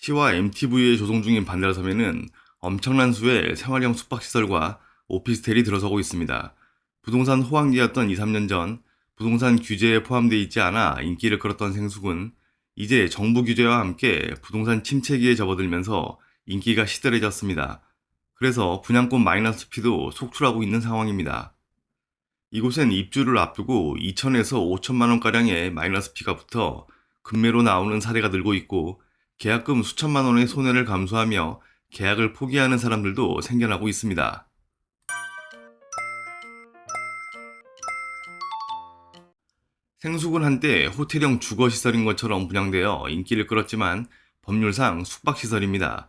시와 MTV에 조성 중인 반달섬에는 엄청난 수의 생활형 숙박시설과 오피스텔이 들어서고 있습니다. 부동산 호황기였던 2, 3년 전 부동산 규제에 포함되어 있지 않아 인기를 끌었던 생숙은 이제 정부 규제와 함께 부동산 침체기에 접어들면서 인기가 시들해졌습니다. 그래서 분양권 마이너스 피도 속출하고 있는 상황입니다. 이곳엔 입주를 앞두고 2천에서 5천만 원가량의 마이너스 피가 붙어 급매로 나오는 사례가 늘고 있고 계약금 수천만 원의 손해를 감수하며 계약을 포기하는 사람들도 생겨나고 있습니다. 생숙은 한때 호텔형 주거시설인 것처럼 분양되어 인기를 끌었지만 법률상 숙박시설입니다.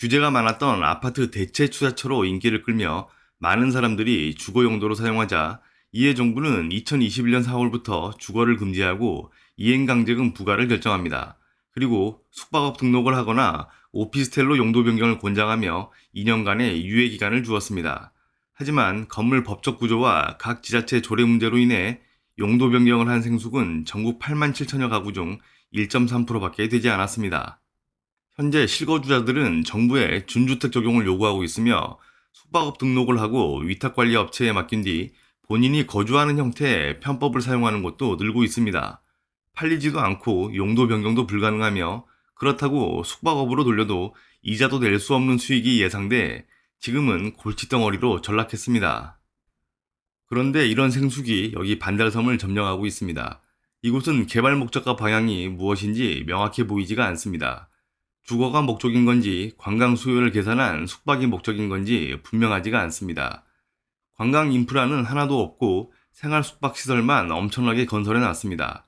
규제가 많았던 아파트 대체 투자처로 인기를 끌며 많은 사람들이 주거 용도로 사용하자 이에 정부는 2021년 4월부터 주거를 금지하고 이행강제금 부과를 결정합니다. 그리고 숙박업 등록을 하거나 오피스텔로 용도 변경을 권장하며 2년간의 유예 기간을 주었습니다. 하지만 건물 법적 구조와 각 지자체 조례 문제로 인해 용도 변경을 한 생숙은 전국 8만 7천여 가구 중 1.3%밖에 되지 않았습니다. 현재 실거주자들은 정부에 준주택 적용을 요구하고 있으며 숙박업 등록을 하고 위탁관리 업체에 맡긴 뒤 본인이 거주하는 형태의 편법을 사용하는 곳도 늘고 있습니다. 팔리지도 않고 용도 변경도 불가능하며 그렇다고 숙박업으로 돌려도 이자도 낼 수 없는 수익이 예상돼 지금은 골칫덩어리로 전락했습니다. 그런데 이런 생숙이 여기 반달섬을 점령하고 있습니다. 이곳은 개발 목적과 방향이 무엇인지 명확해 보이지가 않습니다. 주거가 목적인 건지 관광 수요를 계산한 숙박이 목적인 건지 분명하지가 않습니다. 관광 인프라는 하나도 없고 생활 숙박 시설만 엄청나게 건설해 놨습니다.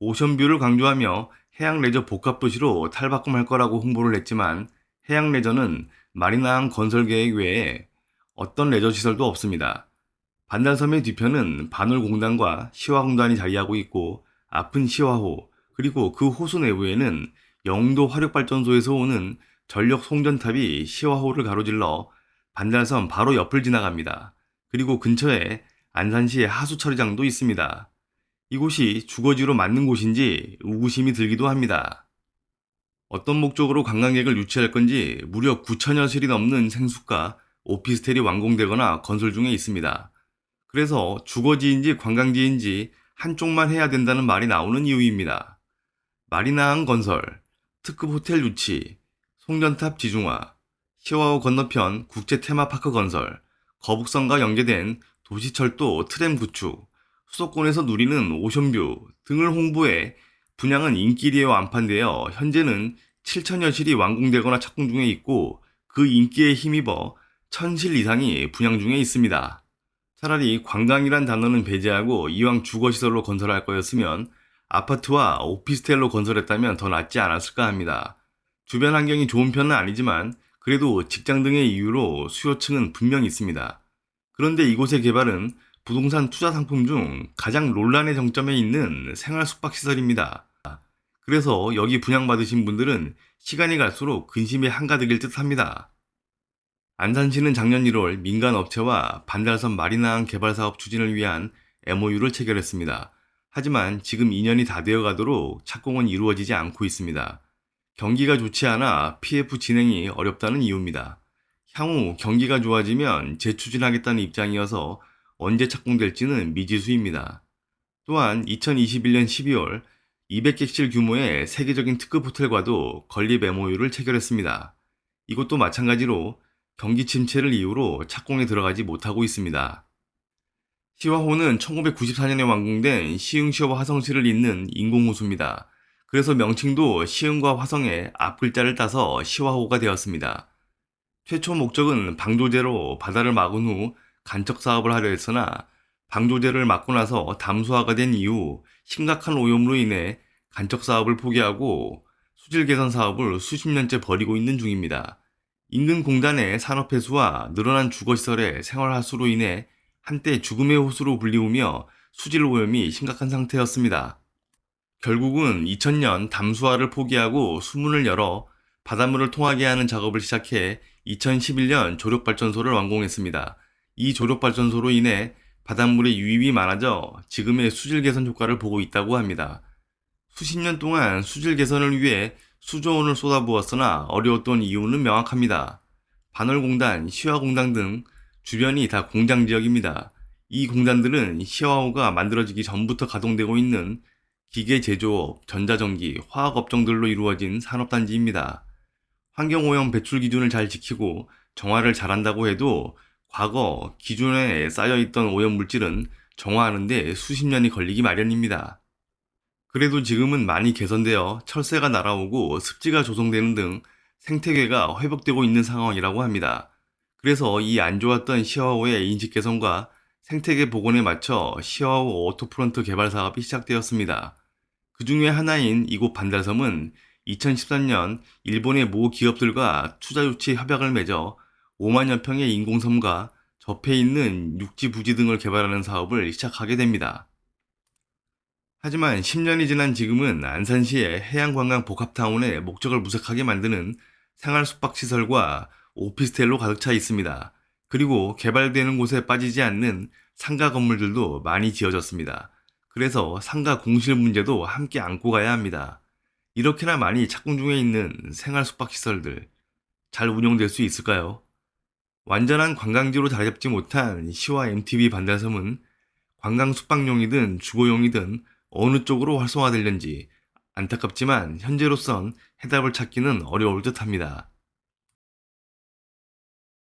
오션뷰를 강조하며 해양 레저 복합 도시로 탈바꿈할 거라고 홍보를 했지만 해양 레저는 마리나항 건설 계획 외에 어떤 레저 시설도 없습니다. 반달섬의 뒤편은 반월공단과 시화공단이 자리하고 있고 아픈 시화호 그리고 그 호수 내부에는 영도 화력발전소에서 오는 전력 송전탑이 시화호를 가로질러 반달섬 바로 옆을 지나갑니다. 그리고 근처에 안산시의 하수처리장도 있습니다. 이곳이 주거지로 맞는 곳인지 의구심이 들기도 합니다. 어떤 목적으로 관광객을 유치할 건지 무려 9천여 실이 넘는 생숙과 오피스텔이 완공되거나 건설 중에 있습니다. 그래서 주거지인지 관광지인지 한쪽만 해야 된다는 말이 나오는 이유입니다. 마리나항 건설, 특급 호텔 유치, 송전탑 지중화, 시와호 건너편 국제 테마파크 건설, 거북선과 연계된 도시철도 트램 구축, 수도권에서 누리는 오션뷰 등을 홍보해 분양은 인기리에 완판되어 현재는 7천여 실이 완공되거나 착공 중에 있고 그 인기에 힘입어 1000실 이상이 분양 중에 있습니다. 차라리 관광이란 단어는 배제하고 이왕 주거시설로 건설할 거였으면 아파트와 오피스텔로 건설했다면 더 낫지 않았을까 합니다. 주변 환경이 좋은 편은 아니지만 그래도 직장 등의 이유로 수요층은 분명히 있습니다. 그런데 이곳의 개발은 부동산 투자 상품 중 가장 논란의 정점에 있는 생활 숙박 시설입니다. 그래서 여기 분양받으신 분들은 시간이 갈수록 근심이 한가득일 듯 합니다. 안산시는 작년 1월 민간 업체와 반달섬 마리나항 개발 사업 추진을 위한 MOU를 체결했습니다. 하지만 지금 2년이 다 되어 가도록 착공은 이루어지지 않고 있습니다. 경기가 좋지 않아 PF 진행이 어렵다는 이유입니다. 향후 경기가 좋아지면 재추진하겠다는 입장이어서 언제 착공될지는 미지수입니다. 또한 2021년 12월 200객실 규모의 세계적인 특급 호텔과도 건립 MOU를 체결했습니다. 이것도 마찬가지로 경기 침체를 이유로 착공에 들어가지 못하고 있습니다. 시화호는 1994년에 완공된 시흥시와 화성시를 잇는 인공호수입니다. 그래서 명칭도 시흥과 화성의 앞글자를 따서 시화호가 되었습니다. 최초 목적은 방조제로 바다를 막은 후 간척 사업을 하려 했으나 방조제를 막고 나서 담수화가 된 이후 심각한 오염으로 인해 간척 사업을 포기하고 수질 개선 사업을 수십 년째 벌이고 있는 중입니다. 인근 공단의 산업 폐수와 늘어난 주거 시설의 생활 하수로 인해 한때 죽음의 호수로 불리우며 수질 오염이 심각한 상태였습니다. 결국은 2000년 담수화를 포기하고 수문을 열어 바닷물을 통하게 하는 작업을 시작해 2011년 조력발전소를 완공했습니다. 이 조력발전소로 인해 바닷물의 유입이 많아져 지금의 수질 개선 효과를 보고 있다고 합니다. 수십 년 동안 수질 개선을 위해 수조 원을 쏟아부었으나 어려웠던 이유는 명확합니다. 반월공단, 시화공단 등 주변이 다 공장 지역입니다. 이 공단들은 시화호가 만들어지기 전부터 가동되고 있는 기계 제조업, 전자전기, 화학 업종들로 이루어진 산업단지입니다. 환경오염 배출 기준을 잘 지키고 정화를 잘한다고 해도 과거 기존에 쌓여있던 오염물질은 정화하는데 수십 년이 걸리기 마련입니다. 그래도 지금은 많이 개선되어 철새가 날아오고 습지가 조성되는 등 생태계가 회복되고 있는 상황이라고 합니다. 그래서 이 안 좋았던 시화호의 인식 개선과 생태계 복원에 맞춰 시화호 오토프론트 개발 사업이 시작되었습니다. 그 중에 하나인 이곳 반달섬은 2013년 일본의 모 기업들과 투자 유치 협약을 맺어 5만여 평의 인공섬과 접해 있는 육지 부지 등을 개발하는 사업을 시작하게 됩니다. 하지만 10년이 지난 지금은 안산시의 해양관광 복합타운의 목적을 무색하게 만드는 생활 숙박시설과 오피스텔로 가득 차 있습니다. 그리고 개발되는 곳에 빠지지 않는 상가 건물들도 많이 지어졌습니다. 그래서 상가 공실 문제도 함께 안고 가야 합니다. 이렇게나 많이 착공 중에 있는 생활 숙박시설들 잘 운영될 수 있을까요? 완전한 관광지로 자리 잡지 못한 시와 MTB 반달섬은 관광 숙박용이든 주거용이든 어느 쪽으로 활성화될는지 안타깝지만 현재로선 해답을 찾기는 어려울 듯 합니다.